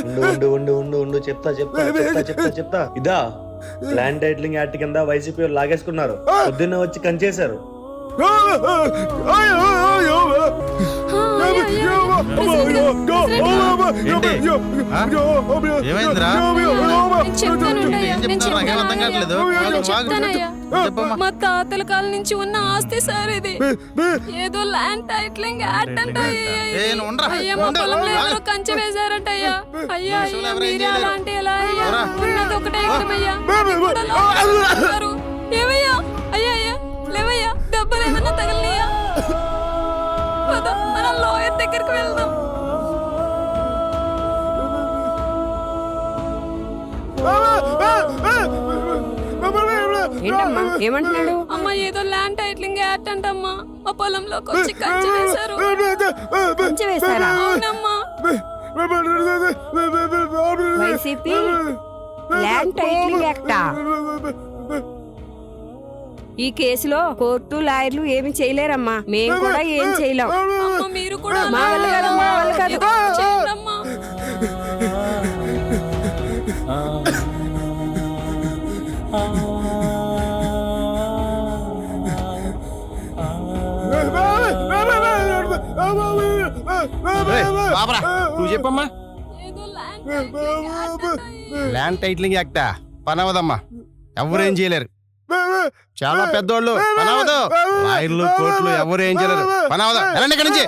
ఉండు ఉండు ఉండు ఉండు ఉండు. చెప్తా చెప్తా చెప్తా చెప్తా చెప్తా. ఇదా ల్యాండ్ టైటిలింగ్ యాక్ట్ కింద వైసీపీ వాళ్ళు లాగేసుకున్నారు. పొద్దున్నే వచ్చి కంచేశారు. ఏమైందిరా. మా తాతల కాలం నుంచి ఉన్న ఆస్తి సార్ ఇది. ఏదో ల్యాండ్ టైటిలింగ్ యాక్ట్ అంట? అయ్యా మా పొలంలో. ఎవరో కంచె వేశారంట అయ్యా. అయ్యా మీరే చేయలేరు. అలా అంటే ఎలా అయ్యా? ఉన్నది ఒకటే. ఏమయ్యా? అయ్యా అయ్యా. లేవయ్యా. దెబ్బలు ఏమన్నా మనం లాయర్ దగ్గరికి వెళ్దాం. ఏంటమ్మా ఏమంటున్నాడు అమ్మ ఏదో ల్యాండ్ టైటిలింగ్ యాక్ట్ అంటమ్మా మా పొలంలోకి వచ్చి కంచె వేశారు కంచె వేశారా అవునమ్మా వైసీపీ ల్యాండ్ టైటిలింగ్ యాక్టా ఈ కేసులో కోర్టు లాయర్లు ఏమి చేయలేరమ్మా మేము కూడా ఏం చేయలేం అమ్మ మీరు కూడా మా వల్ల కాదు, మా వల్ల కాదు. ఏదో ఒకటి నువ్వు చెప్పమ్మా ల్యాండ్ టైటిలింగ్ యాక్ట్ పనవదమ్మా ఎవరేం చేయలేరు చాలా పెద్దోళ్ళు పనవదు లాయర్లు కోర్టులు ఎవరు ఏం చేయలేరు పనవదు వెళ్ళండి ఇక్కడి నుంచి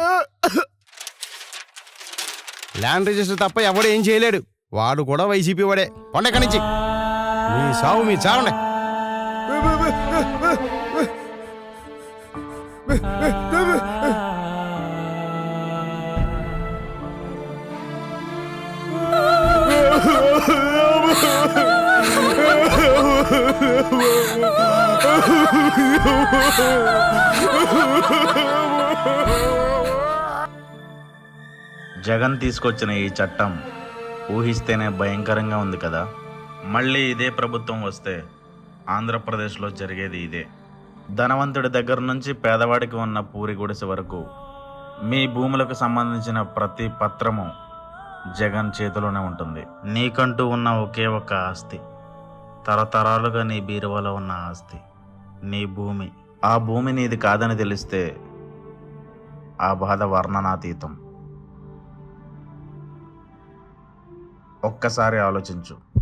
ల్యాండ్ రిజిస్టర్ తప్ప ఎవడు ఏం చేయలేడు వాడు కూడా వైసీపీ వాడే కొండ ఇక్కడి నుంచి మీ సావు మీ చావండి జగన్ తీసుకొచ్చిన ఈ చట్టం ఊహిస్తేనే భయంకరంగా ఉంది కదా. మళ్ళీ ఇదే ప్రభుత్వం వస్తే ఆంధ్రప్రదేశ్లో జరిగేది ఇదే. ధనవంతుడి దగ్గర నుంచి పేదవాడికి ఉన్న పూరి గుడిసె వరకు మీ భూములకు సంబంధించిన ప్రతి పత్రము జగన్ చేతిలోనే ఉంటుంది. నీకంటూ ఉన్న ఒకే ఒక ఆస్తి. తరతరాలుగా నీ బీరువాలో ఉన్న ఆస్తి నీ భూమి. ఆ భూమి నీది కాదని తెలిస్తే ఆ బాధ వర్ణనాతీతం. ఒక్కసారి ఆలోచించు.